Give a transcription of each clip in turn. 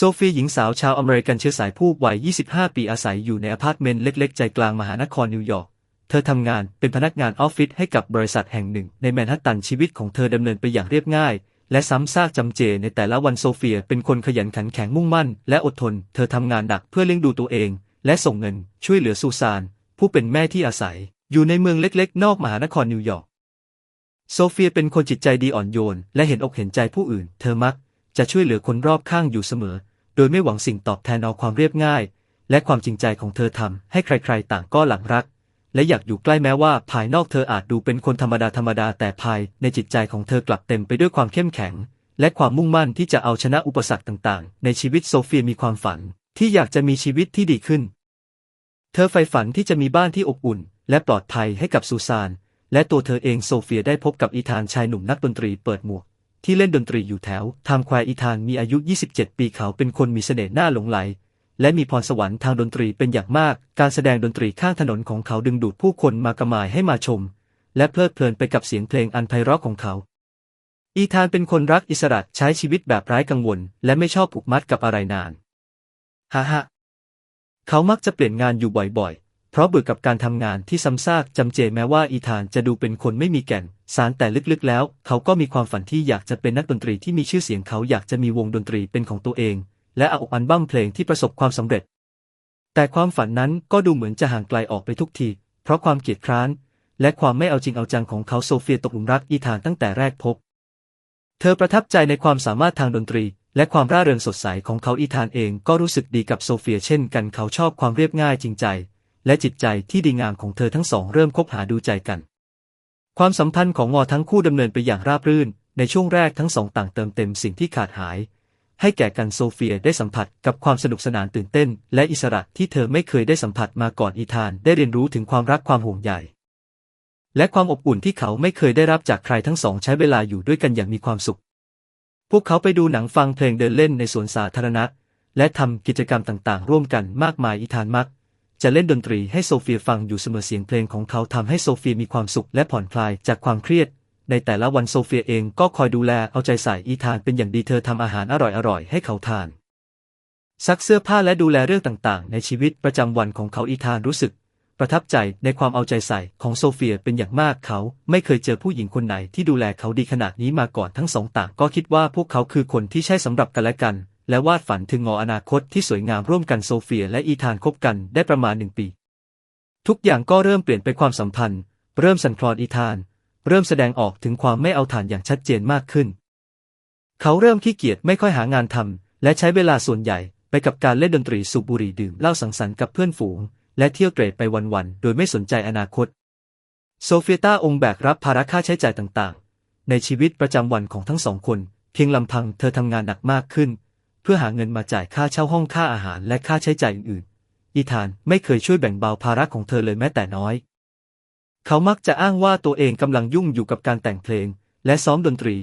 โซเฟียหญิงสาวชาวอเมริกันเชื้อสายผู้วัย 25 ปีอาศัยอยู่ในอพาร์ตเมนต์เล็ก ๆ ใจกลางมหานครนิวยอร์ก เธอทำงานเป็นพนักงานออฟฟิศให้กับบริษัทแห่งหนึ่ง ในแมนฮัตตันชีวิตของเธอดำเนินไปอย่างเรียบง่าย และซ้ำซากจำเจในแต่ละวันโซเฟียเป็นคนขยันขันแข็งมุ่งมั่น และอดทน เธอทำงานหนักเพื่อเลี้ยงดูตัวเอง และส่งเงินช่วยเหลือซูซาน ผู้เป็นแม่ที่อาศัย อยู่ในเมืองเล็ก ๆ นอกมหานครนิวยอร์ก โซเฟียเป็นคนจิตใจดีอ่อนโยน และเห็นอกเห็นใจผู้อื่น เธอมัก จะช่วยเหลือคนรอบข้างอยู่เสมอ โดยไม่หวังสิ่งตอบแทนเอาความเรียบง่าย และความจริงใจของเธอทำให้ใครๆ ต่างก็หลังรัก และอยากอยู่ใกล้แม้ว่า ภายนอกเธออาจดูเป็นคนธรรมดาธรรมดาแต่ภายในจิตใจของเธอกลับเต็มไปด้วยความเข้มแข็ง และความมุ่งมั่นที่จะเอาชนะอุปสรรคต่างๆ ในชีวิตโซเฟียมีความฝัน ที่อยากจะมีชีวิตที่ดีขึ้น เธอใฝ่ฝันที่จะมีบ้านที่อบอุ่น และปลอดภัยให้กับซูซานและตัวเธอเองโซเฟียได้พบกับอีธานชายหนุ่มนักดนตรีเปิดหมวก ที่เล่นดนตรีอยู่แถวทม์แควร์อีธานมีอายุ 27 ปีเขาเป็นคนมีเสน่ห์น่าหลงไหล และมีพรสวรรค์ทางดนตรีเป็นอย่างมาก การแสดงดนตรีข้างถนนของเขาดึงดูดผู้คนมากระมายให้มาชม และเพลิดเพลินไปกับเสียงเพลงอันไพเราะของเขา อีธานเป็นคนรักอิสระใช้ชีวิตแบบไร้กังวล และไม่ชอบผูกมัดกับอะไรนานฮ่าฮ่าเขามักจะเปลี่ยนงานอยู่บ่อยๆ เพราะเบื่อกับการทำงานที่ซ้ำซากจำเจแม้ว่าอีธานจะดูเป็นคนไม่มีแก่นสารแต่ลึกๆแล้ว เขาก็มีความฝันที่อยากจะเป็นนักดนตรีที่มีชื่อเสียงเขาอยากจะมีวงดนตรีเป็นของตัวเอง และเอาอัลบั้มเพลงที่ประสบความสำเร็จ แต่ความฝันนั้นก็ดูเหมือนจะห่างไกลออกไปทุกที เพราะความเกียจคร้าน และความไม่เอาจริงเอาจังของเขาโซเฟียตกหลุมรักอีธานตั้งแต่แรกพบ เธอประทับใจในความสามารถทางดนตรี และความร่าเริงสดใสของเขาอีธานเองก็รู้สึกดีกับโซเฟียเช่นกันเขาชอบความเรียบง่ายจริงใจ และจิตใจที่ดีงามของเธอทั้งสองเริ่มคบหาดูใจกัน ความสัมพันธ์ของงอทั้งคู่ดำเนินไปอย่างราบรื่น ในช่วงแรกทั้งสองต่างเติมเต็มสิ่งที่ขาดหาย ให้แก่กันโซเฟียได้สัมผัสกับความสนุกสนานตื่นเต้น และอิสระที่เธอไม่เคยได้สัมผัสมาก่อนอีธานได้เรียนรู้ถึงความรักความห่วงใยและความอบอุ่นที่เขาไม่เคยได้รับจากใครทั้งสองใช้เวลาอยู่ด้วยกันอย่างมีความสุข พวกเขาไปดูหนังฟังเพลงเดินเล่นในสวนสาธารณะ และทำกิจกรรมต่างๆ ร่วมกันมากมายอีธานมัก จะเล่นดนตรีให้โซเฟียฟังอยู่เสมอเสียงเพลงของเขาทำให้โซเฟียมีความสุขและผ่อนคลายจากความเครียด ในแต่ละวันโซเฟียเองก็คอยดูแลเอาใจใส่อีธานเป็นอย่างดีเธอทำอาหารอร่อยๆให้เขาทาน ซักเสื้อผ้าและดูแลเรื่องต่างๆ ในชีวิตประจำวันของเขาอีธานรู้สึก ประทับใจในความเอาใจใส่ของโซเฟียเป็นอย่างมากเขาไม่เคยเจอผู้หญิงคนไหนที่ดูแลเขาดีขนาดนี้มาก่อนทั้งสองต่างก็คิดว่าพวกเขาคือคนที่ใช่สำหรับกันและกัน และวาดฝันถึงงออนาคตที่สวยงามร่วมกันโซเฟียและอีธานคบกันได้ประมาณหนึ่งปี ทุกอย่างก็เริ่มเปลี่ยนไปความสัมพันธ์ เริ่มสั่นคลอนอีธาน เริ่มแสดงออกถึงความไม่เอาฐานอย่างชัดเจนมากขึ้น เขาเริ่มขี้เกียจไม่ค่อยหางานทำและใช้เวลาส่วนใหญ่ไปกับการเล่นดนตรีสูบบุหรี่ดื่มเหล้าสังสรรค์กับเพื่อนฝูง และเที่ยวเตร่ไปวันๆโดยไม่สนใจอนาคต โซเฟียต้าองค์แบกรับภาระค่าใช้จ่ายต่างๆ ในชีวิตประจำวันของทั้งสองคน เพียงลำพังเธอทำงานหนักมากขึ้น พื่อหาเงินมาจ่ายค่าเช่าห้องค่าอาหารและค่าใช้จ่ายอื่นๆ อีธานไม่เคยช่วยแบ่งเบาภาระของเธอเลยแม้แต่น้อย เขามักจะอ้างว่าตัวเองกำลังยุ่งอยู่กับการแต่งเพลง และซ้อมดนตรี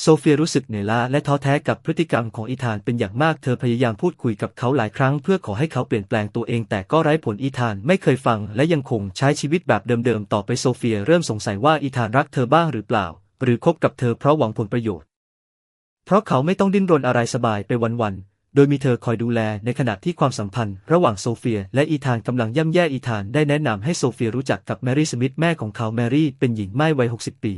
โซเฟียรู้สึกเหนื่อยล้าและท้อแท้กับพฤติกรรมของอีธานเป็นอย่างมาก เธอพยายามพูดคุยกับเขาหลายครั้งเพื่อขอให้เขาเปลี่ยนแปลงตัวเอง แต่ก็ไร้ผลอีธานไม่เคยฟัง และยังคงใช้ชีวิตแบบเดิมๆ ต่อไปโซเฟียเริ่มสงสัยว่าอีธานรักเธอบ้างหรือเปล่า หรือคบกับเธอเพราะหวังผลประโยชน์ เพราะเขาไม่ต้องดิ้นรนอะไรสบายไปวันๆ โดยมีเธอคอยดูแลในขณะที่ความสัมพันธ์ระหว่างโซเฟียและอีธานกำลังย่ำแย่อีธานได้แนะนำให้โซเฟียรู้จักกับแมรี่สมิธแม่ของเขาแมรี่เป็นหญิงไม้วัย 60 ปี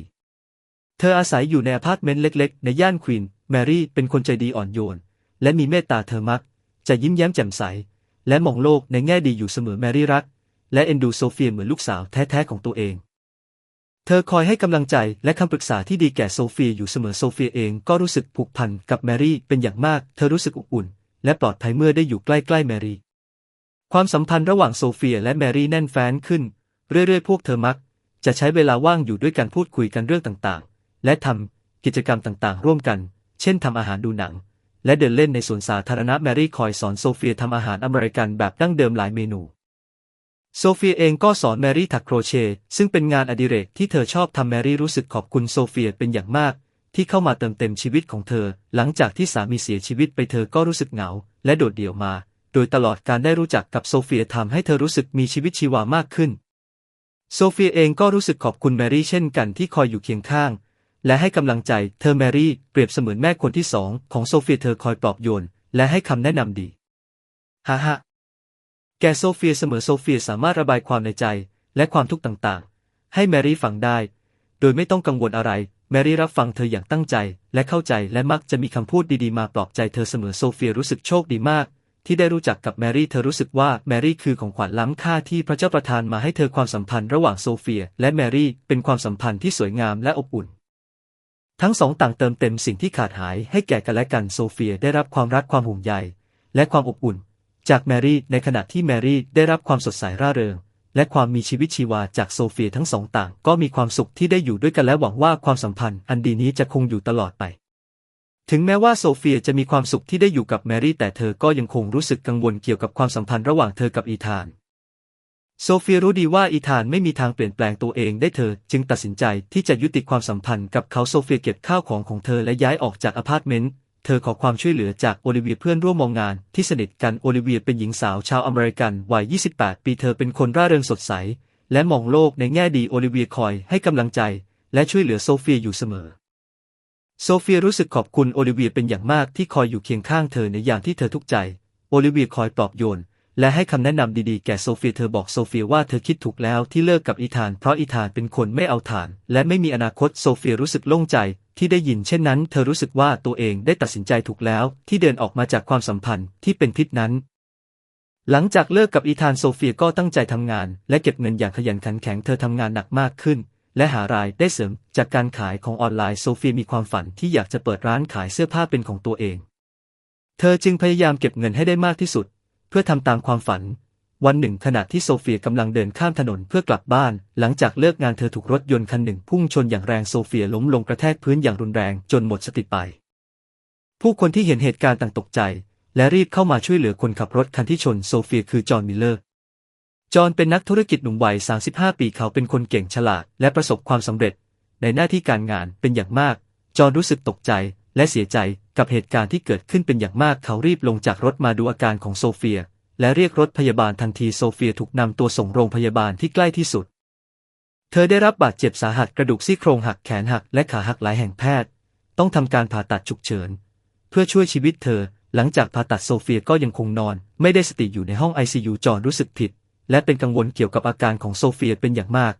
เธออาศัยอยู่ในอพาร์ตเมนต์เล็ก ๆ ในย่านควีนแมรี่เป็นคนใจดีอ่อนโยน และมีเมตตาเธอมัก จะยิ้มแย้มแจ่มใส และมองโลกในแง่ดีอยู่เสมอแมรี่รัก และเอ็นดูโซเฟียเหมือนลูกสาวแท้ๆของตัวเอง ธอคอยให้กำลังใจและคำปรึกษาที่ดีแก่โซเฟียอยู่เสมอโซเฟียเองก็รู้สึกผูกพันกับแมรี่เป็นอย่างมาก เธอรู้สึกอบอุ่น และปลอดภัยเมื่อได้อยู่ใกล้ๆแมรี่ ความสัมพันธ์ระหว่างโซเฟียและแมรี่แน่นแฟ้นขึ้น เรื่อยๆ พวกเธอมัก จะใช้เวลาว่างอยู่ด้วยกันพูดคุยกันเรื่องต่างๆ และทำกิจกรรมต่างๆ ร่วมกัน เช่นทำอาหารดูหนัง และเดินเล่นในสวนสาธารณะแมรี่คอยสอนโซเฟียทำอาหารอเมริกันแบบดั้งเดิมหลายเมนู โซเฟียเองก็สอนแมรี่ถักโครเชต์ซึ่งเป็นงานอดิเรกที่เธอชอบทำแมรี่รู้สึกขอบคุณโซเฟียเป็นอย่างมาก ที่เข้ามาเติมเต็มชีวิตของเธอ หลังจากที่สามีเสียชีวิตไปเธอก็รู้สึกเหงา และโดดเดี่ยวมา โดยตลอดการได้รู้จักกับโซเฟียทำให้เธอรู้สึกมีชีวิตชีวามากขึ้น โซเฟียเองก็รู้สึกขอบคุณแมรี่เช่นกันที่คอยอยู่เคียงข้าง และให้กำลังใจเธอแมรี่เปรียบเสมือนแม่คนที่สองของโซเฟียเธอคอยปลอบโยนและให้คำแนะนำดีฮ่าฮ่า แกโซเฟียเสมอโซเฟียสามารถระบายความในใจ และความทุกข์ต่างๆ ให้แมรี่ฟังได้ โดยไม่ต้องกังวลอะไร แมรี่รับฟังเธออย่างตั้งใจ และเข้าใจและมักจะมีคำพูดดีๆมาปลอบใจเธอเสมอโซเฟียรู้สึกโชคดีมาก ที่ได้รู้จักกับแมรี่เธอรู้สึกว่าแมรี่คือของขวัญล้ำค่าที่พระเจ้าประทานมาให้เธอความสัมพันธ์ระหว่างโซเฟีย และแมรี่เป็นความสัมพันธ์ที่สวยงามและอบอุ่นทั้งสองต่างเติมเต็มสิ่งที่ขาดหายให้แก่กันและกันโซเฟียได้รับความรักความห่วงใย และความอบอุ่น จากแมรี่ในขณะที่แมรี่ได้รับความสดใสร่าเริง และความมีชีวิตชีวาจากโซเฟียทั้งสองต่าง ก็มีความสุขที่ได้อยู่ด้วยกันและหวังว่าความสัมพันธ์อันดีนี้จะคงอยู่ตลอดไป ถึงแม้ว่าโซเฟียจะมีความสุขที่ได้อยู่กับแมรี่แต่เธอก็ยังคงรู้สึกกังวลเกี่ยวกับความสัมพันธ์ระหว่างเธอกับอีธานโซเฟียรู้ดีว่าอีธานไม่มีทางเปลี่ยนแปลงตัวเองได้เธอ จึงตัดสินใจที่จะยุติความสัมพันธ์กับเขาโซเฟียเก็บข้าวของของเธอและย้ายออกจากอพาร์ตเมนต์ เธอขอความช่วยเหลือจากโอลิเวียเพื่อนร่วมมองงานที่สนิทกันโอลิเวียเป็นหญิงสาวชาวอเมริกันวัย 28 ปีเธอเป็นคนร่าเริงสดใส และมองโลกในแง่ดีโอลิเวียคอยให้กำลังใจ และช่วยเหลือโซเฟียอยู่เสมอ โซเฟียรู้สึกขอบคุณโอลิเวียเป็นอย่างมากที่คอยอยู่เคียงข้างเธอในยามที่เธอทุกข์ใจ โอลิเวียคอยปลอบโยน และให้คำแนะนำดีๆแก่โซเฟียเธอบอกโซเฟียว่าเธอคิดถูกแล้วที่เลิกกับอีธานเพราะอีธานเป็นคนไม่เอาฐาน และไม่มีอนาคตโซเฟียรู้สึกโล่งใจที่ได้ยินเช่นนั้น เธอรู้สึกว่าตัวเองได้ตัดสินใจถูกแล้วที่เดินออกมาจากความสัมพันธ์ที่เป็นพิษนั้น หลังจากเลิกกับอีธานโซเฟียก็ตั้งใจทำงาน และเก็บเงินอย่างขยันขันแข็งเธอทำงานหนักมากขึ้น และหารายได้เสริมจากการขายของออนไลน์โซเฟียมีความฝันที่อยากจะเปิดร้านขายเสื้อผ้าเป็นของตัวเอง เธอจึงพยายามเก็บเงินให้ได้มากที่สุด เพื่อทำตามความฝัน วันหนึ่งขณะที่โซเฟียกำลังเดินข้ามถนนเพื่อกลับบ้าน หลังจากเลิกงานเธอถูกรถยนต์คันหนึ่งพุ่งชนอย่างแรงโซเฟียล้มลงกระแทกพื้นอย่างรุนแรงจนหมดสติไป ผู้คนที่เห็นเหตุการณ์ต่างตกใจ และรีบเข้ามาช่วยเหลือคนขับรถคันที่ชนโซเฟียคือจอห์นมิลเลอร์จอห์นเป็นนักธุรกิจหนุ่มวัย 35 ปีเขาเป็นคนเก่งฉลาด และประสบความสำเร็จ ในหน้าที่การงานเป็นอย่างมาก จอห์นรู้สึกตกใจ และเสียใจกับเหตุการณ์ที่เกิดขึ้นเป็นอย่างมากเขารีบลงจากรถมาดูอาการของโซเฟีย และเรียกรถพยาบาลทันทีโซเฟียถูกนำตัวส่งโรงพยาบาลที่ใกล้ที่สุด เธอได้รับบาดเจ็บสาหัสกระดูกซี่โครงหักแขนหักและขาหักหลายแห่งแพทย์ ต้องทำการผ่าตัดฉุกเฉิน เพื่อช่วยชีวิตเธอ หลังจากผ่าตัดโซเฟียก็ยังคงนอน ไม่ได้สติอยู่ในห้องไอซียูจอนรู้สึกผิด และเป็นกังวลเกี่ยวกับอาการของโซเฟียเป็นอย่างมาก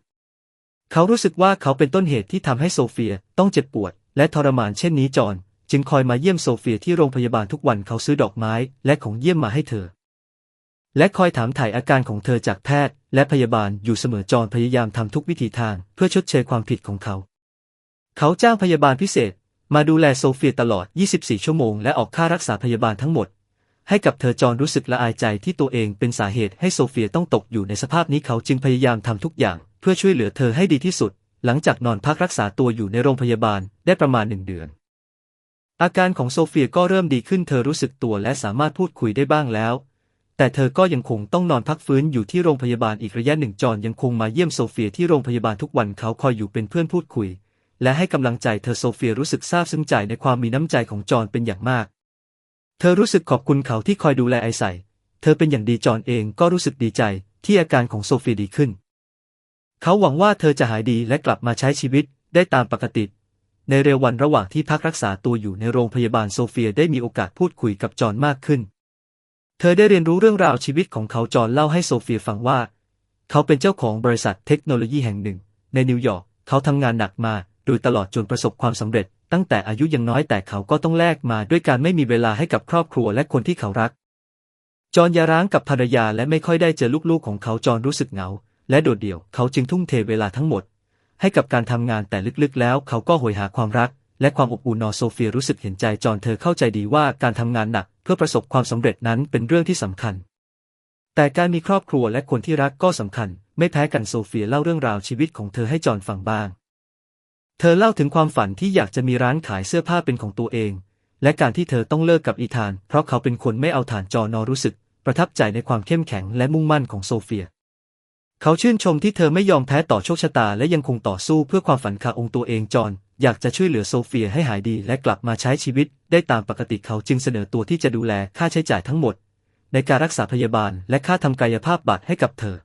เขารู้สึกว่าเขาเป็นต้นเหตุที่ทำให้โซเฟียต้องเจ็บปวด และทรมานเช่นนี้จอห์นจึงคอยมาเยี่ยมโซเฟียที่โรงพยาบาลทุกวันเขาซื้อดอกไม้และของเยี่ยมมาให้เธอ และคอยถามถ่ายอาการของเธอจากแพทย์ และพยาบาลอยู่เสมอจอห์นพยายามทำทุกวิถีทางเพื่อชดเชยความผิดของเขา เขาจ้างพยาบาลพิเศษ มาดูแลโซเฟียตลอด 24 ชั่วโมง และออกค่ารักษาพยาบาลทั้งหมด ให้กับเธอจอห์นรู้สึกละอายใจที่ตัวเองเป็นสาเหตุให้โซเฟียต้องตกอยู่ในสภาพนี้เขาจึงพยายามทำทุกอย่าง เพื่อช่วยเหลือเธอให้ดีที่สุด หลังจากนอนพักรักษาตัวอยู่ในโรงพยาบาลได้ประมาณหนึ่งเดือน อาการของโซเฟียก็เริ่มดีขึ้นเธอรู้สึกตัวและสามารถพูดคุยได้บ้างแล้ว แต่เธอก็ยังคงต้องนอนพักฟื้นอยู่ที่โรงพยาบาลอีกระยะหนึ่งจอห์นยังคงมาเยี่ยมโซเฟียที่โรงพยาบาลทุกวันเขาคอยอยู่เป็นเพื่อนพูดคุย และให้กำลังใจเธอโซเฟียรู้สึกซาบซึ้งใจในความมีน้ำใจของจอห์นเป็นอย่างมาก เธอรู้สึกขอบคุณเขาที่คอยดูแลไอใส่เธอเป็นอย่างดีจอห์นเองก็รู้สึกดีใจที่อาการของโซเฟียดีขึ้น เขาหวังว่าเธอจะหายดีและกลับมาใช้ชีวิตได้ตามปกติ ในเร็ววันระหว่างที่พักรักษาตัวอยู่ในโรงพยาบาลโซเฟียได้มีโอกาสพูดคุยกับจอห์นมากขึ้น เธอได้เรียนรู้เรื่องราวชีวิตของเขาจอห์นเล่าให้โซเฟียฟังว่า เขาเป็นเจ้าของบริษัทเทคโนโลยีแห่งหนึ่ง ในนิวยอร์กเขาทำงานหนักมาโดยตลอดจนประสบความสำเร็จ ตั้งแต่อายุยังน้อยแต่เขาก็ต้องแลกมาด้วยการไม่มีเวลาให้กับครอบครัวและคนที่เขารัก จอห์นย่าร้างกับภรรยาและไม่ค่อยได้เจอลูกๆของเขาจอห์นรู้สึกเหงา และโดดเดี่ยว เขาจึงทุ่มเทเวลาทั้งหมด ให้กับการทำงานแต่ลึกๆ แล้วเขาก็โหยหาความรัก และความอบอุ่นนอโซเฟียรู้สึกเห็นใจจอห์นเธอเข้าใจดีว่าการทำงานหนักเพื่อประสบความสำเร็จนั้นเป็นเรื่องที่สำคัญ แต่การมีครอบครัวและคนที่รักก็สำคัญ ไม่แพ้กันโซเฟียเล่าเรื่องราวชีวิตของเธอให้จอห์นฟังบ้าง เธอเล่าถึงความฝันที่อยากจะมีร้านขายเสื้อผ้าเป็นของตัวเอง และการที่เธอต้องเลิกกับอีธาน เพราะเขาเป็นคนไม่เอาฐานจอห์นรู้สึก ประทับใจในความเข้มแข็งและมุ่งมั่นของโซเฟีย เขาชื่นชมที่เธอไม่ยอมแพ้ต่อโชคชะตาและยังคงต่อสู้เพื่อความฝันขาองค์ตัวเองจอนอยากจะช่วยเหลือโซเฟียให้หายดีและกลับมาใช้ชีวิต ได้ตามปกติเขาจึงเสนอตัวที่จะดูแลค่าใช้จ่ายทั้งหมด ในการรักษาพยาบาลและค่าทำกายภาพบำบัดให้กับเธอ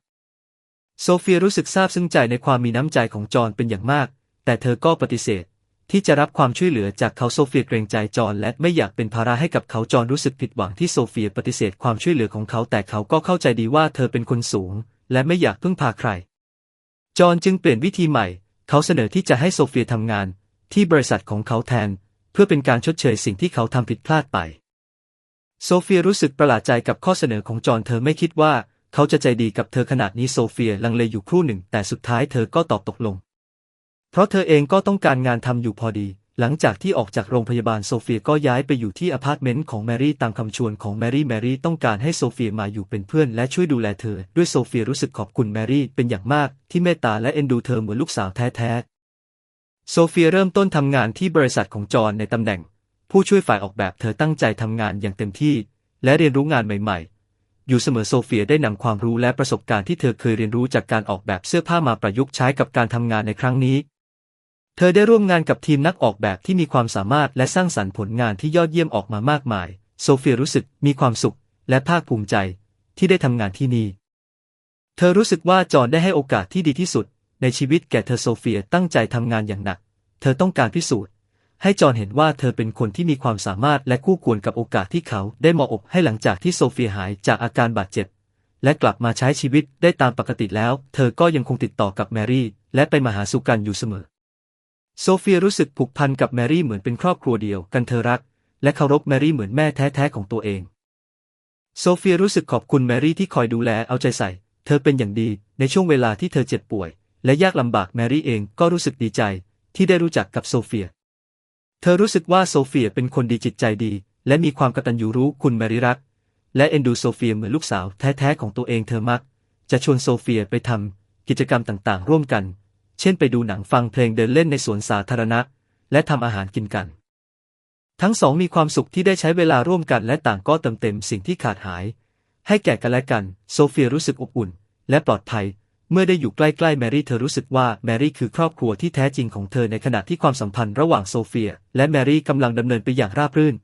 โซเฟียรู้สึกซาบซึ้งใจในความมีน้ำใจของจอนเป็นอย่างมาก แต่เธอก็ปฏิเสธ ที่จะรับความช่วยเหลือจากเขาโซเฟียเกรงใจจอนและไม่อยากเป็นภาระให้กับเขาจอนรู้สึกผิดหวังที่โซเฟียปฏิเสธความช่วยเหลือของเขาแต่เขาก็เข้าใจดีว่าเธอเป็นคนสูง และไม่อยากพึ่งพาใคร จอห์นจึงเปลี่ยนวิธีใหม่ เขาเสนอที่จะให้โซเฟียทำงาน ที่บริษัทของเขาแทน เพื่อเป็นการชดเชยสิ่งที่เขาทำผิดพลาดไป โซเฟียรู้สึกประหลาดใจกับข้อเสนอของจอห์นเธอไม่คิดว่า เขาจะใจดีกับเธอขนาดนี้โซเฟียลังเลอยู่ครู่หนึ่ง แต่สุดท้ายเธอก็ตอบตกลง เพราะเธอเองก็ต้องการงานทำอยู่พอดี หลังจากที่ออกจากโรงพยาบาลโซเฟียก็ย้ายไปอยู่ที่อพาร์ตเมนต์ของแมรี่ตามคำชวนของแมรี่แมรี่ต้องการให้โซเฟียมาอยู่เป็นเพื่อนและช่วยดูแลเธอ ด้วยโซเฟียรู้สึกขอบคุณแมรี่เป็นอย่างมากที่เมตตาและเอ็นดูเธอเหมือนลูกสาวแท้ๆ โซเฟียเริ่มต้นทำงานที่บริษัทของจอห์นในตำแหน่ง ผู้ช่วยฝ่ายออกแบบเธอตั้งใจทำงานอย่างเต็มที่ และเรียนรู้งานใหม่ๆ อยู่เสมอโซเฟียได้นำความรู้และประสบการณ์ที่เธอเคยเรียนรู้จากการออกแบบเสื้อผ้ามาประยุกต์ใช้กับการทำงานในครั้งนี้ เธอได้ร่วมงานกับทีมนักออกแบบที่มีความสามารถและสร้างสรรค์ผลงานที่ยอดเยี่ยมออกมามากมาย โซเฟียรู้สึกมีความสุขและภาคภูมิใจที่ได้ทำงานที่นี่ เธอรู้สึกว่าจอห์นได้ให้โอกาสที่ดีที่สุด ในชีวิตแก่เธอโซเฟียตั้งใจทำงานอย่างหนัก เธอต้องการพิสูจน์ ให้จอห์นเห็นว่าเธอเป็นคนที่มีความสามารถและคู่ควรกับโอกาสที่เขาได้มอบอกให้หลังจากที่โซเฟียหายจากอาการบาดเจ็บ และกลับมาใช้ชีวิตได้ตามปกติแล้ว เธอก็ยังคงติดต่อกับแมรี่ และไปมาหาสู่กันอยู่เสมอ โซเฟียรู้สึกผูกพันกับแมรี่เหมือนเป็นครอบครัวเดียวกันเธอรัก และเคารพแมรี่เหมือนแม่แท้ๆของตัวเอง โซเฟียรู้สึกขอบคุณแมรี่ที่คอยดูแลเอาใจใส่ เธอเป็นอย่างดีในช่วงเวลาที่เธอเจ็บป่วย และยากลำบากแมรี่เองก็รู้สึกดีใจ ที่ได้รู้จักกับโซเฟีย เธอรู้สึกว่าโซเฟียเป็นคนดีจิตใจดี และมีความกตัญญูรู้คุณแมรี่รัก และเอ็นดูโซเฟียเหมือนลูกสาวแท้ๆของตัวเองเธอมัก จะชวนโซเฟียไปทำกิจกรรมต่างๆ ร่วมกัน เช่นไปดูหนังฟังเพลงเดินเล่นในสวนสาธารณะ และทำอาหารกินกัน ทั้งสองมีความสุขที่ได้ใช้เวลาร่วมกันและต่างก็เติมเต็มสิ่งที่ขาดหาย ให้แก่กันและกัน โซเฟียรู้สึกอบอุ่น และปลอดภัย เมื่อได้อยู่ใกล้ๆแมรี่เธอรู้สึกว่าแมรี่คือครอบครัวที่แท้จริงของเธอในขณะที่ความสัมพันธ์ระหว่างโซเฟีย และแมรี่กำลังดำเนินไปอย่างราบรื่น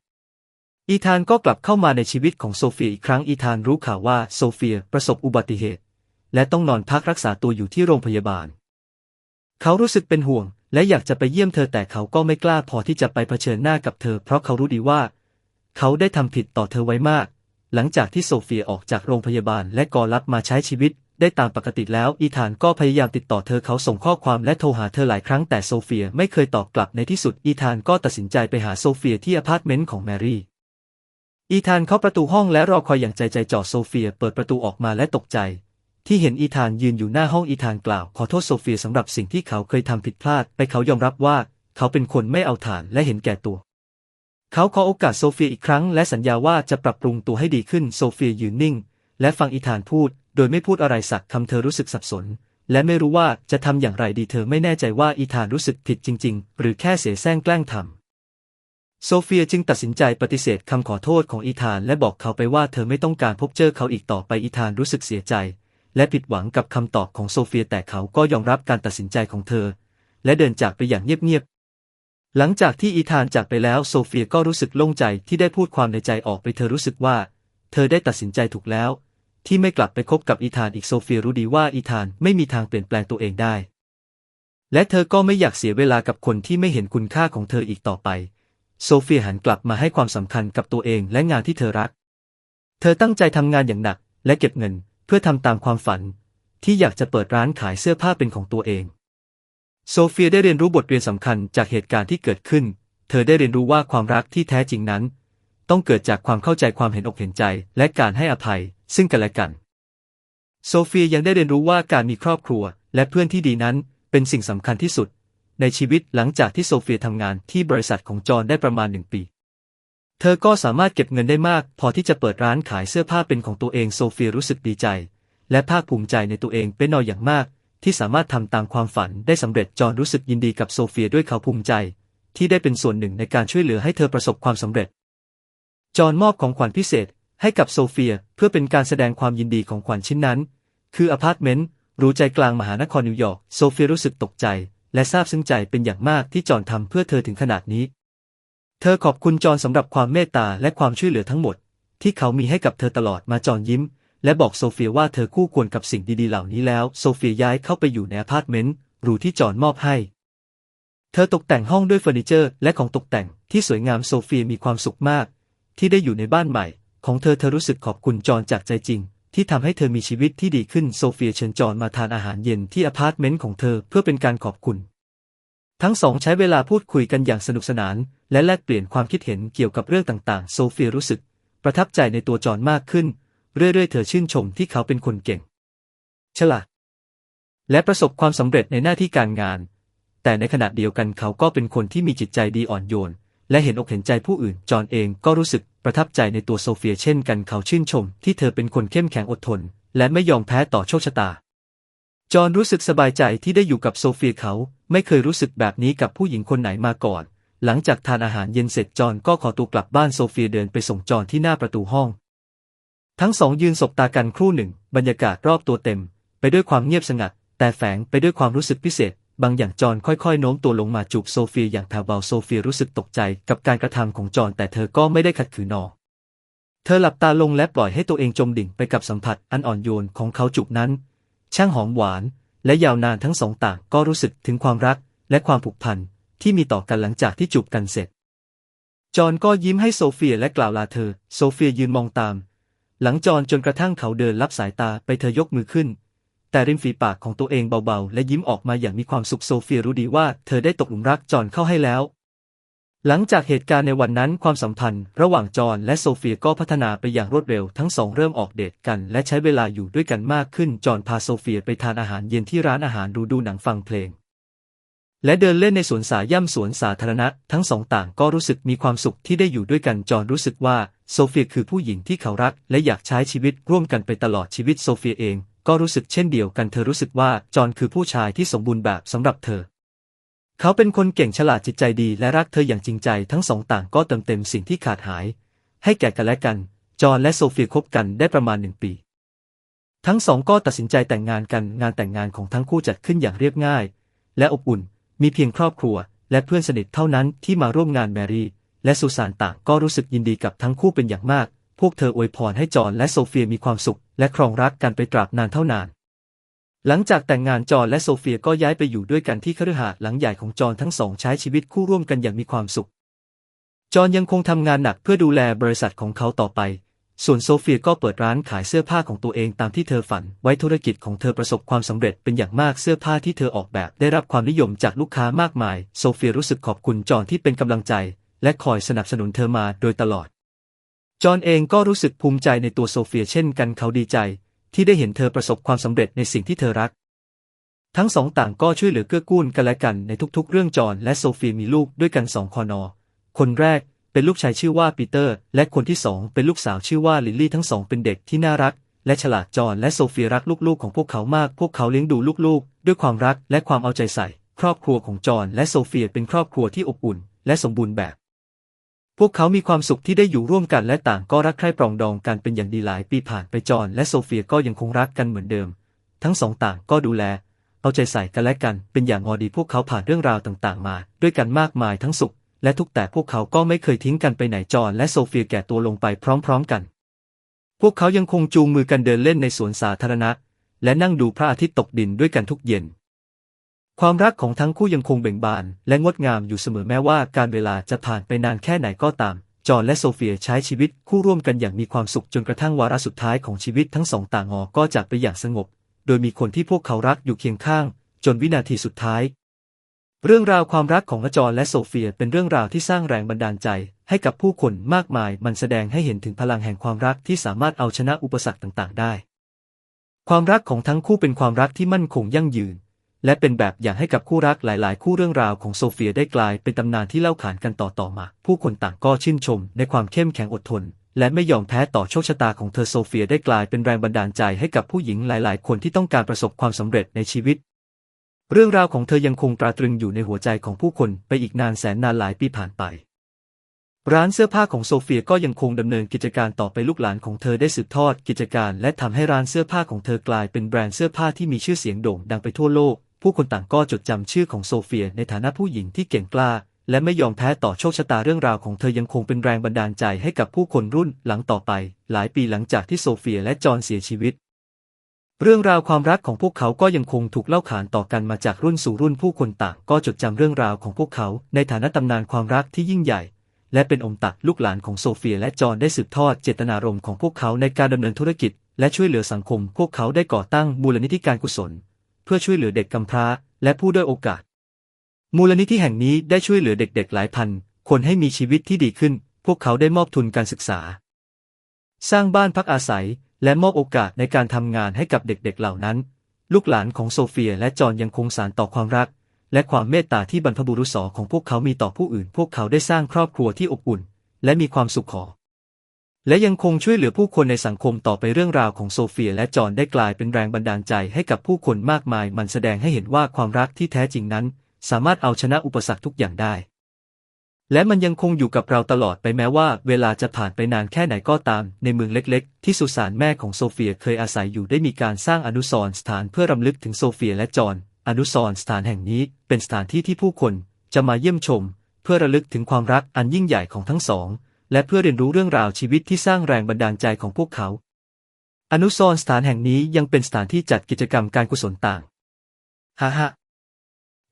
อีธานก็กลับเข้ามาในชีวิตของโซเฟียอีกครั้งอีธานรู้ข่าวว่าโซเฟียประสบอุบัติเหตุ และต้องนอนพักรักษาตัวอยู่ที่โรงพยาบาล เขารู้สึกเป็นห่วง และอยากจะไปเยี่ยมเธอแต่เขาก็ไม่กล้าพอที่จะไปเผชิญหน้ากับเธอ เพราะเขารู้ดีว่า เขาได้ทำผิดต่อเธอไว้มาก หลังจากที่โซเฟียออกจากโรงพยาบาลและกอรับมาใช้ชีวิตได้ตามปกติแล้ว อีธานก็พยายามติดต่อเธอเขาส่งข้อความและโทรหาเธอหลายครั้งแต่โซเฟียไม่เคยตอบกลับในที่สุด อีธานก็ตัดสินใจไปหาโซเฟียที่อพาร์ตเมนต์ของแมรี่ อีธานเข้าประตูห้องและรอคอยอย่างใจใจจ่อโซเฟียเปิดประตูออกมาและตกใจ ที่เห็นอีธานยืนอยู่หน้าห้องอีธานกล่าวขอโทษโซเฟียสำหรับสิ่งที่เขาเคยทำผิดพลาดไปเขายอมรับว่าเขาเป็นคนไม่เอาฐานและเห็นแก่ตัว เขาขอโอกาสโซเฟียอีกครั้งและสัญญาว่าจะปรับปรุงตัวให้ดีขึ้นโซเฟียยืนนิ่ง และฟังอีธานพูด โดยไม่พูดอะไรสักคำเธอรู้สึกสับสน และไม่รู้ว่าจะทำอย่างไรดีเธอไม่แน่ใจว่าอีธานรู้สึกผิดจริง ๆ หรือแค่เสแสร้งแกล้งทำโซเฟียจึงตัดสินใจปฏิเสธคำขอโทษของอีธานและบอกเขาไปว่าเธอไม่ต้องการพบเจอเขาอีกต่อไปอีธานรู้สึกเสียใจ และผิดหวังกับคำตอบของโซเฟียแต่เขาก็ยอมรับการตัดสินใจของเธอ และเดินจากไปอย่างเงียบๆ หลังจากที่อีธานจากไปแล้วโซเฟียก็รู้สึกโล่งใจที่ได้พูดความในใจออกไปเธอรู้สึกว่า เธอได้ตัดสินใจถูกแล้ว ที่ไม่กลับไปคบกับอีธานอีกโซเฟียรู้ดีว่าอีธานไม่มีทางเปลี่ยนแปลงตัวเองได้ และเธอก็ไม่อยากเสียเวลากับคนที่ไม่เห็นคุณค่าของเธออีกต่อไป โซเฟียหันกลับมาให้ความสำคัญกับตัวเองและงานที่เธอรัก เธอตั้งใจทำงานอย่างหนักและเก็บเงิน เพื่อทำตามความฝัน ที่อยากจะเปิดร้านขายเสื้อผ้าเป็นของตัวเอง โซเฟียได้เรียนรู้บทเรียนสำคัญจากเหตุการณ์ที่เกิดขึ้น เธอได้เรียนรู้ว่าความรักที่แท้จริงนั้น ต้องเกิดจากความเข้าใจความเห็นอกเห็นใจ และการให้อภัย ซึ่งกันและกัน โซเฟียยังได้เรียนรู้ว่าการมีครอบครัว และเพื่อนที่ดีนั้นเป็นสิ่งสำคัญที่สุด ในชีวิตหลังจากที่โซเฟียทำงานที่บริษัทของจอห์นได้ประมาณหนึ่งปี เธอก็สามารถเก็บเงินได้มาก พอที่จะเปิดร้านขายเสื้อผ้าเป็นของตัวเองโซเฟียรู้สึกดีใจ และภาคภูมิใจในตัวเองเป็นนอยอย่างมาก ที่สามารถทำตามความฝันได้สำเร็จจอห์นรู้สึกยินดีกับโซเฟียด้วยเขาภูมิใจ ที่ได้เป็นส่วนหนึ่งในการช่วยเหลือให้เธอประสบความสำเร็จ จอห์นมอบของขวัญพิเศษให้กับโซเฟียเพื่อเป็นการแสดงความยินดีของขวัญชิ้นนั้น คืออพาร์ตเมนต์หรูใจกลางมหานครนิวยอร์กโซเฟียรู้สึกตกใจ และซาบซึ้งใจเป็นอย่างมากที่จอห์นทำเพื่อเธอถึงขนาดนี้ เธอขอบคุณจอห์นสำหรับความเมตตาและความช่วยเหลือทั้งหมด ที่เขามีให้กับเธอตลอดมาจอห์นยิ้ม และบอกโซเฟียว่าเธอคู่ควรกับสิ่งดีๆเหล่านี้แล้ว โซเฟียย้ายเข้าไปอยู่ในอพาร์ตเมนต์หรูที่จอห์นมอบให้ เธอตกแต่งห้องด้วยเฟอร์นิเจอร์ และของตกแต่งที่สวยงามโซเฟียมีความสุขมาก ที่ได้อยู่ในบ้านใหม่ ของเธอเธอรู้สึกขอบคุณจอห์นจากใจจริง ที่ทำให้เธอมีชีวิตที่ดีขึ้นโซเฟียเชิญจอห์นมาทานอาหารเย็นที่อพาร์ตเมนต์ของเธอเพื่อเป็นการขอบคุณ ทั้งสองใช้เวลาพูดคุยกันอย่างสนุกสนาน และแลกเปลี่ยนความคิดเห็นเกี่ยวกับเรื่องต่างๆ โซเฟียรู้สึก ประทับใจในตัวจอห์นมากขึ้น เรื่อยๆ เธอชื่นชมที่เขาเป็นคนเก่ง ฉลาด และประสบความสำเร็จในหน้าที่การงาน แต่ในขณะเดียวกันเขาก็เป็นคนที่มีจิตใจดีอ่อนโยน และเห็นอกเห็นใจผู้อื่น จอห์นเองก็รู้สึกประทับใจในตัวโซเฟียเช่นกันเขาชื่นชม ที่เธอเป็นคนเข้มแข็งอดทน และไม่ยอมแพ้ต่อโชคชะตา จอห์นรู้สึกสบายใจที่ได้อยู่กับโซเฟียเขาไม่เคยรู้สึกแบบนี้กับผู้หญิงคนไหนมาก่อน หลังจากทานอาหารเย็นเสร็จจอนก็ขอตัวกลับบ้านโซเฟียเดินไปส่งจอนที่หน้าประตูห้อง ทั้งสองยืนสบตากันครู่หนึ่ง บรรยากาศรอบตัวเต็ม ไปด้วยความเงียบสงัด แต่แฝงไปด้วยความรู้สึกพิเศษ บางอย่างจอนค่อยๆโน้มตัวลงมาจูบโซเฟียอย่างแผ่วเบาโซเฟียรู้สึกตกใจกับการกระทำของจอนแต่เธอก็ไม่ได้ขัดขืนนอเธอหลับตาลงและปล่อยให้ตัวเองจมดิ่งไปกับสัมผัสอันอ่อนโยนของเขาจุกนั้น ช่างหอมหวาน และยาวนานทั้งสองต่างก็รู้สึกถึงความรักและความผูกพัน ที่มีต่อกันหลังจากที่จูบกันเสร็จ จอห์นก็ยิ้มให้โซเฟียและกล่าวลาเธอ โซเฟียยืนมองตาม หลังจอห์นจนกระทั่งเขาเดินลับสายตาไปเธอยกมือขึ้น แต่ริมฝีปากของตัวเองเบาๆ และยิ้มออกมาอย่างมีความสุขโซเฟียรู้ดีว่าเธอได้ตกหลุมรักจอห์นเข้าให้แล้ว หลังจากเหตุการณ์ในวันนั้นความสัมพันธ์ ระหว่างจอห์นและโซเฟียก็พัฒนาไปอย่างรวดเร็ว ทั้งสองเริ่มออกเดทกัน และใช้เวลาอยู่ด้วยกันมากขึ้นจอห์นพาโซเฟียไปทานอาหารเย็นที่ร้านอาหารดูดูหนังฟังเพลง และเดินเล่นในสวนสาย่ำสวนสาธารณะ ทั้งสองต่างก็รู้สึกมีความสุขที่ได้อยู่ด้วยกันจอห์นรู้สึกว่าโซเฟียคือผู้หญิงที่เขารัก และอยากใช้ชีวิตร่วมกันไปตลอดชีวิตโซเฟียเอง ก็รู้สึกเช่นเดียวกันเธอรู้สึกว่าจอห์นคือผู้ชายที่สมบูรณ์แบบสำหรับเธอ เขาเป็นคนเก่งฉลาดจิตใจดีและรักเธออย่างจริงใจ ทั้งสองต่างก็เติมเต็มสิ่งที่ขาดหาย ให้แก่กันและกัน จอห์นและโซเฟียคบกันได้ประมาณหนึ่งปีทั้งสองก็ตัดสินใจแต่งงานกันงานแต่งงานของทั้งคู่จัดขึ้นอย่างเรียบง่าย และอบอุ่น มีเพียงครอบครัว และเพื่อนสนิทเท่านั้นที่มาร่วมงานแมรี่ และสุสานต่างก็รู้สึกยินดีกับทั้งคู่เป็นอย่างมาก พวกเธออวยพรให้จอห์นและโซเฟียมีความสุข และครองรักกันไปตราบนานเท่านาน หลังจากแต่งงานจอห์นและโซเฟียก็ย้ายไปอยู่ด้วยกันที่คฤหาสน์หลังใหญ่ของจอห์นทั้งสองใช้ชีวิตคู่ร่วมกันอย่างมีความสุขจอห์นยังคงทำงานหนักเพื่อดูแลบริษัทของเขาต่อไป ส่วนโซเฟียก็เปิดร้านขายเสื้อผ้าของตัวเองตามที่เธอฝัน ไว้ธุรกิจของเธอประสบความสำเร็จเป็นอย่างมากเสื้อผ้าที่เธอออกแบบ ได้รับความนิยมจากลูกค้ามากมาย โซเฟียรู้สึกขอบคุณจอห์นที่เป็นกำลังใจ และคอยสนับสนุนเธอมาโดยตลอด จอห์นเองก็รู้สึกภูมิใจในตัวโซเฟียเช่นกันเขาดีใจ ที่ได้เห็นเธอประสบความสำเร็จในสิ่งที่เธอรัก ทั้งสองต่างก็ช่วยเหลือเกื้อกูลกันและกันในทุกๆ เรื่องจอห์นและโซเฟียมีลูกด้วยกันสองคอนอคนแรก เป็นลูกชายชื่อว่าปีเตอร์ และคนที่สองเป็นลูกสาวชื่อว่าลิลลี่ทั้งสองเป็นเด็กที่น่ารัก และฉลาดจอห์นและโซเฟียรักลูกๆของพวกเขามาก พวกเขาเลี้ยงดูลูกๆ ด้วยความรักและความเอาใจใส่ ครอบครัวของจอห์นและโซเฟียเป็นครอบครัวที่อบอุ่น และสมบูรณ์แบบ พวกเขามีความสุขที่ได้อยู่ร่วมกันและต่างก็รักใคร่ปรองดองกันเป็นอย่างดีหลายปีผ่านไปจอห์นและโซเฟียก็ยังคงรักกันเหมือนเดิม ทั้งสองต่างก็ดูแลเอาใจใส่กันและกันเป็นอย่างงอดีพวกเขาผ่านเรื่องราวต่างๆ มา ด้วยกันมากมายทั้งสุข และทุกแต่พวกเขาก็ไม่เคยทิ้งกันไปไหนจอห์นและโซเฟียแก่ตัวลงไปพร้อมๆกัน พวกเขายังคงจูงมือกันเดินเล่นในสวนสาธารณะ และนั่งดูพระอาทิตย์ตกดินด้วยกันทุกเย็น ความรักของทั้งคู่ยังคงเบ่งบาน และงดงามอยู่เสมอแม้ว่าการเวลาจะผ่านไปนานแค่ไหนก็ตาม จอห์นและโซเฟียใช้ชีวิตคู่ร่วมกันอย่างมีความสุขจนกระทั่งวาระสุดท้ายของชีวิตทั้งสองต่างงอก็จากไปอย่างสงบ โดยมีคนที่พวกเขารักอยู่เคียงข้าง จนวินาทีสุดท้าย เรื่องราวความรักของจอห์นและโซเฟียเป็นเรื่องราวที่สร้างแรงบันดาลใจ ให้กับผู้คนมากมาย มันแสดงให้เห็นถึงพลังแห่งความรักที่สามารถเอาชนะอุปสรรคต่างๆ ได้ ความรักของทั้งคู่เป็นความรักที่มั่นคงยั่งยืน และเป็นแบบอย่างให้กับคู่รักหลาย ๆ คู่เรื่องราวของโซเฟียได้กลายเป็นตำนานที่เล่าขานกันต่อๆมา ผู้คนต่างก็ชื่นชม ในความเข้มแข็งอดทน และไม่ยอมแพ้ต่อโชคชะตาของเธอโซเฟียได้กลายเป็นแรงบันดาลใจให้กับผู้หญิงหลาย ๆ คนที่ต้องการประสบความสำเร็จในชีวิต เรื่องราวของเธอยังคงตราตรึงอยู่ในหัวใจของผู้คนไปอีกนานแสนนานหลายปีผ่านไป ร้านเสื้อผ้าของโซเฟียก็ยังคงดำเนินกิจการต่อไปลูกหลานของเธอได้สืบทอดกิจการ และทำให้ร้านเสื้อผ้าของเธอกลายเป็นแบรนด์เสื้อผ้าที่มีชื่อเสียงโด่งดังไปทั่วโลก ผู้คนต่างก็จดจำชื่อของโซเฟียในฐานะผู้หญิงที่เก่งกล้า และไม่ยอมแพ้ต่อโชคชะตาเรื่องราวของเธอยังคงเป็นแรงบันดาลใจให้กับผู้คนรุ่นหลังต่อไป หลายปีหลังจากที่โซเฟียและจอห์นเสียชีวิต เรื่องราวความรักของพวกเขาก็ยังคงถูกเล่าขานต่อกันมาจากรุ่นสู่รุ่นผู้คนต่างก็จดจำเรื่องราวของพวกเขาในฐานะตำนานความรักที่ยิ่งใหญ่ และเป็นองค์ตัดลูกหลานของโซเฟียและจอห์นได้สืบทอดเจตนารมณ์ของพวกเขาในการดำเนินธุรกิจ และช่วยเหลือสังคม พวกเขาได้ก่อตั้งมูลนิธิการกุศล เพื่อช่วยเหลือเด็กกำพร้า และผู้ด้อยโอกาส มูลนิธิแห่งนี้ได้ช่วยเหลือเด็กๆ หลายพัน คนให้มีชีวิตที่ดีขึ้น พวกเขาได้มอบทุนการศึกษา สร้างบ้านพักอาศัย และมอบโอกาสในการทำงานให้กับเด็กๆเหล่านั้น ลูกหลานของโซเฟียและจอห์นยังคงสานต่อความรัก และความเมตตาที่บรรพบุรุษสอของพวกเขามีต่อผู้อื่น พวกเขาได้สร้างครอบครัวที่อบอุ่น และมีความสุขขอ และยังคงช่วยเหลือผู้คนในสังคมต่อไปเรื่องราวของโซเฟียและจอห์นได้กลายเป็นแรงบันดาลใจให้กับผู้คนมากมาย มันแสดงให้เห็นว่าความรักที่แท้จริงนั้น สามารถเอาชนะอุปสรรคทุกอย่างได้ และมันยังคงอยู่กับเราตลอดไปแม้ว่าเวลาจะผ่านไปนานแค่ไหนก็ตาม ในเมืองเล็กๆ ที่สุสานแม่ของโซเฟียเคยอาศัยอยู่ได้มีการสร้างอนุสรณ์สถานเพื่อรำลึกถึงโซเฟียและจอห์นอนุสรณ์สถานแห่งนี้เป็นสถานที่ที่ผู้คนจะมาเยี่ยมชม เพื่อระลึกถึงความรักอันยิ่งใหญ่ของทั้งสอง และเพื่อเรียนรู้เรื่องราวชีวิตที่สร้างแรงบันดาลใจของพวกเขา อนุสรณ์สถานแห่งนี้ยังเป็นสถานที่จัดกิจกรรมการกุศลต่างฮ่าฮ่า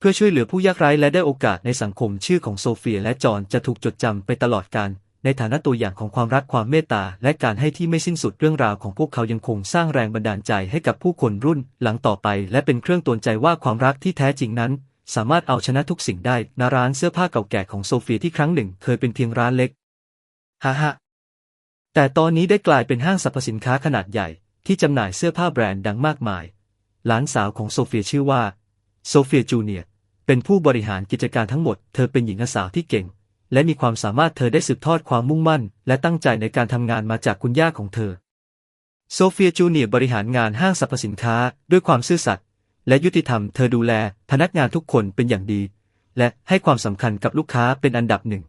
เพื่อช่วยเหลือผู้ยากไร้และได้โอกาสในสังคมชื่อของโซเฟียและจอห์นจะถูกจดจำไปตลอดกาลในฐานะตัวอย่างของความรักความเมตตาและการให้ที่ไม่สิ้นสุดเรื่องราวของพวกเขายังคงสร้างแรงบันดาลใจให้กับผู้คนรุ่นหลังต่อไป และเป็นเครื่องตือนใจว่าความรักที่แท้จริงนั้น สามารถเอาชนะทุกสิ่งได้ณร้านเสื้อผ้าเก่าแก่ของโซเฟียที่ครั้งหนึ่งเคยเป็นเพียงร้านเล็กฮ่าฮ่าแต่ตอนนี้ได้กลายเป็นห้างสรรพสินค้าขนาดใหญ่ ที่จำหน่ายเสื้อผ้าแบรนด์ดังมากมาย หลานสาวของโซเฟียชื่อว่าโซเฟียจูเนีย เป็นผู้บริหารกิจการทั้งหมด เธอเป็นหญิงสาวที่เก่ง และมีความสามารถเธอได้สืบทอดความมุ่งมั่น และตั้งใจในการทำงานมาจากคุณย่าของเธอ โซเฟียจูเนียบริหารงานห้างสรรพสินค้าด้วยความซื่อสัตย์และยุติธรรมเธอดูแลพนักงานทุกคนเป็นอย่างดี และให้ความสำคัญกับลูกค้าเป็นอันดับหนึ่ง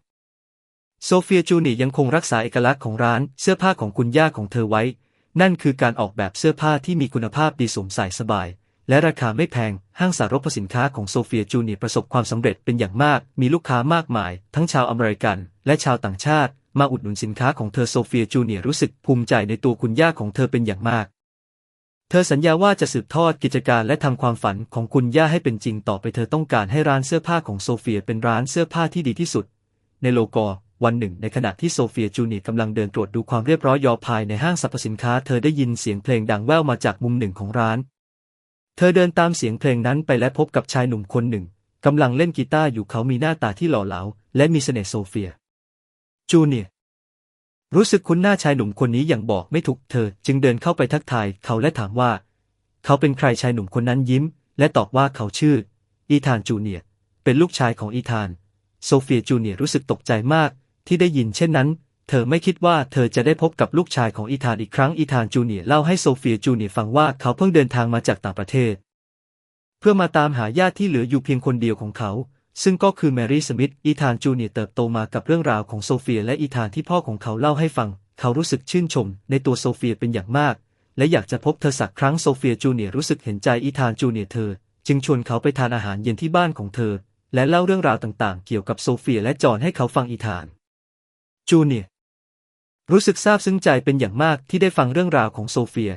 โซเฟียจูเนียยังคงรักษาเอกลักษณ์ของร้านเสื้อผ้าของคุณย่าของเธอไว้ นั่นคือการออกแบบเสื้อผ้าที่มีคุณภาพดีสวมใส่สบาย และราคาไม่แพง ห้างสารพสินค้าของโซเฟียจูเนียประสบความสำเร็จเป็นอย่างมาก มีลูกค้ามากมาย ทั้งชาวอเมริกัน และชาวต่างชาติ มาอุดหนุนสินค้าของเธอโซเฟียจูเนียรู้สึกภูมิใจในตัวคุณย่าของเธอเป็นอย่างมาก เธอสัญญาว่าจะสืบทอดกิจการและทำความฝันของคุณย่าให้เป็นจริงต่อไปเธอต้องการให้ร้านเสื้อผ้าของโซเฟียเป็นร้านเสื้อผ้าที่ดีที่สุด ในโลกอวันหนึ่งในขณะที่โซเฟียจูเนียกำลังเดินตรวจดูความเรียบร้อยยอภายในห้างสรรพสินค้า เธอได้ยินเสียงเพลงดังแว่วมาจากมุมหนึ่งของร้าน เธอเดินตามเสียงเพลงนั้นไปและพบกับชายหนุ่มคนหนึ่งกำลังเล่นกีตาร์อยู่เขามีหน้าตาที่หล่อเหลาและมีเสน่ห์โซเฟีย จูเนียรู้สึกคุ้นหน้าชายหนุ่มคนนี้อย่างบอกไม่ถูกเธอ จึงเดินเข้าไปทักทายเขาและถามว่า เขาเป็นใครชายหนุ่มคนนั้นยิ้ม และตอบว่าเขาชื่อ อีธานจูเนียเป็นลูกชายของอีธาน โซเฟียจูเนียรู้สึกตกใจมากที่ได้ยินเช่นนั้น เธอไม่คิดว่าเธอจะได้พบกับลูกชายของอีธานอีกครั้งอีธานจูเนียเล่าให้โซเฟียจูเนียฟังว่าเขาเพิ่งเดินทางมาจากต่างประเทศ เพื่อมาตามหาญาติที่เหลืออยู่เพียงคนเดียวของเขา ซึ่งก็คือแมรี่สมิธอีธานจูเนียเติบโตมากับเรื่องราวของโซเฟียและอีธานที่พ่อของเขาเล่าให้ฟัง เขารู้สึกชื่นชม ในตัวโซเฟียเป็นอย่างมาก และอยากจะพบเธอสักครั้งโซเฟียจูเนียรู้สึกเห็นใจอีธานจูเนียเธอ จึงชวนเขาไปทานอาหารเย็นที่บ้านของเธอ และเล่าเรื่องราวต่างๆ เกี่ยวกับโซเฟียและจอห์นให้เขาฟังอีธานจูเนีย รู้สึกซาบซึ้งใจเป็นอย่างมากที่ได้ฟังเรื่องราวของโซเฟีย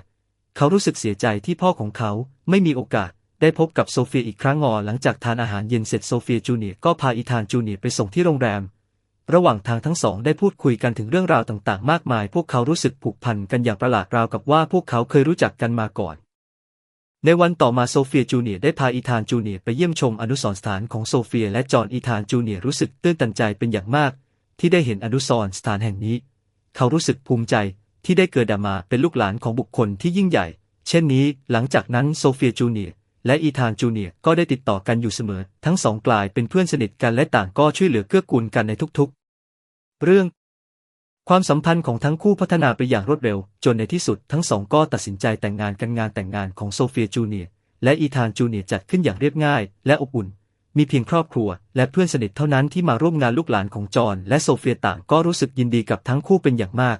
เขารู้สึกเสียใจที่พ่อของเขาไม่มีโอกาสได้พบกับโซเฟียอีกครั้งงอหลังจากทานอาหารเย็นเสร็จโซเฟียจูเนียก็พาอีธานจูเนียไปส่งที่โรงแรม ระหว่างทางทั้งสองได้พูดคุยกันถึงเรื่องราวต่างๆ มากมาย พวกเขารู้สึกผูกพันกันอย่างประหลาดราวกับว่าพวกเขาเคยรู้จักกันมาก่อน ในวันต่อมาโซเฟียจูเนียได้พาอีธานจูเนียไปเยี่ยมชมอนุสรณ์สถานของโซเฟียและจอห์นอีธานจูเนียร์รู้สึกตื้นตันใจเป็นอย่างมาก ที่ได้เห็นอนุสรณ์สถานแห่งนี้ เขารู้สึกภูมิใจที่ได้เกิดมาเป็นลูกหลานของบุคคลที่ยิ่งใหญ่ เช่นนี้หลังจากนั้นโซเฟียจูเนียและอีธานจูเนียก็ได้ติดต่อกันอยู่เสมอ ทั้งสองกลายเป็นเพื่อนสนิทกันและต่างก็ช่วยเหลือเกื้อกูลกันในทุกๆ เรื่อง ความสัมพันธ์ของทั้งคู่พัฒนาไปอย่างรวดเร็ว จนในที่สุดทั้งสองก็ตัดสินใจแต่งงานกันงานแต่งงานของโซเฟียจูเนียและอีธานจูเนียจัดขึ้นอย่างเรียบง่าย และอบอุ่น มีเพียงครอบครัว และเพื่อนสนิทเท่านั้นที่มาร่วมงานลูกหลานของจอห์นและโซเฟียต่างก็รู้สึกยินดีกับทั้งคู่เป็นอย่างมาก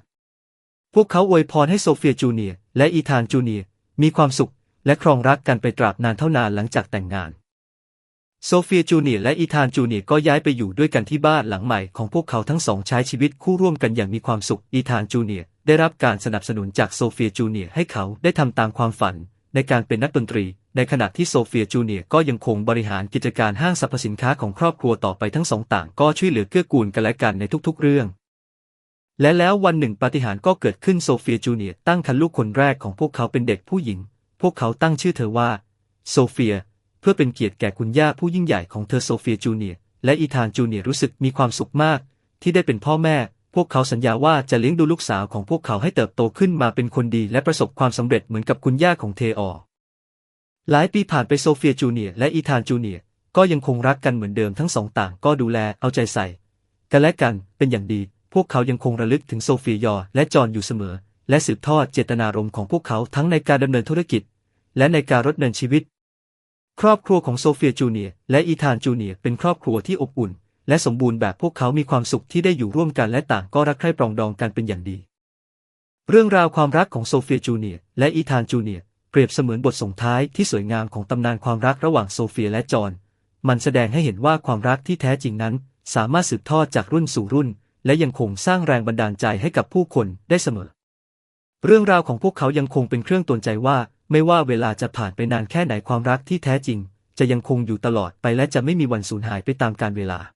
พวกเขาอวยพรให้โซเฟียจูเนียและอีธานจูเนียมีความสุข และครองรักกันไปตราบนานเท่านานหลังจากแต่งงาน โซเฟียจูเนียและอีธานจูเนียก็ย้ายไปอยู่ด้วยกันที่บ้านหลังใหม่ของพวกเขาทั้งสองใช้ชีวิตคู่ร่วมกันอย่างมีความสุข อีธานจูเนียได้รับการสนับสนุนจากโซเฟียจูเนียให้เขาได้ทำตามความฝันในการเป็นนักดนตรี ในขณะที่โซเฟียจูเนียก็ยังคงบริหารกิจการห้างสรรพสินค้าของครอบครัวต่อไปทั้งสองต่างก็ช่วยเหลือเกื้อกูลกันและกันในทุกๆเรื่อง และแล้ววันหนึ่งปาฏิหาริย์ก็เกิดขึ้นโซเฟียจูเนียตั้งครรภ์ลูกคนแรกของพวกเขาเป็นเด็กผู้หญิง พวกเขาตั้งชื่อเธอว่า โซเฟีย เพื่อเป็นเกียรติแก่คุณย่าผู้ยิ่งใหญ่ของเธอโซเฟียจูเนียและอีธานจูเนียร์รู้สึกมีความสุขมาก ที่ได้เป็นพ่อแม่ พวกเขาสัญญาว่าจะเลี้ยงดูลูกสาวของพวกเขาให้เติบโตขึ้นมาเป็นคนดีและประสบความสำเร็จเหมือนกับคุณย่าของเทออ หลายปีผ่านไปโซเฟียจูเนียและอีธานจูเนียก็ยังคงรักกันเหมือนเดิมทั้งสองต่างก็ดูแลเอาใจใส่กันและกันเป็นอย่างดี พวกเขายังคงระลึกถึงโซเฟียยอและจอห์นอยู่เสมอ และสืบทอดเจตนารมณ์ของพวกเขาทั้งในการดำเนินธุรกิจ และในการรดเนินชีวิต ครอบครัวของโซเฟียจูเนียและอีธานจูเนียเป็นครอบครัวที่อบอุ่น และสมบูรณ์แบบพวกเขามีความสุขที่ได้อยู่ร่วมกันและต่างก็รักใคร่ปรองดองกันเป็นอย่างดี เรื่องราวความรักของโซเฟียจูเนียและอีธานจูเนีย เปรียบเสมือนบทส่งท้ายที่สวยงามของตำนานความรักระหว่างโซเฟียและจอห์นมันแสดงให้เห็นว่าความรักที่แท้จริงนั้น สามารถสืบทอดจากรุ่นสู่รุ่น และยังคงสร้างแรงบันดาลใจให้กับผู้คนได้เสมอ เรื่องราวของพวกเขายังคงเป็นเครื่องตนใจว่า ไม่ว่าเวลาจะผ่านไปนานแค่ไหนความรักที่แท้จริง จะยังคงอยู่ตลอดไปและจะไม่มีวันสูญหายไปตามกาลเวลา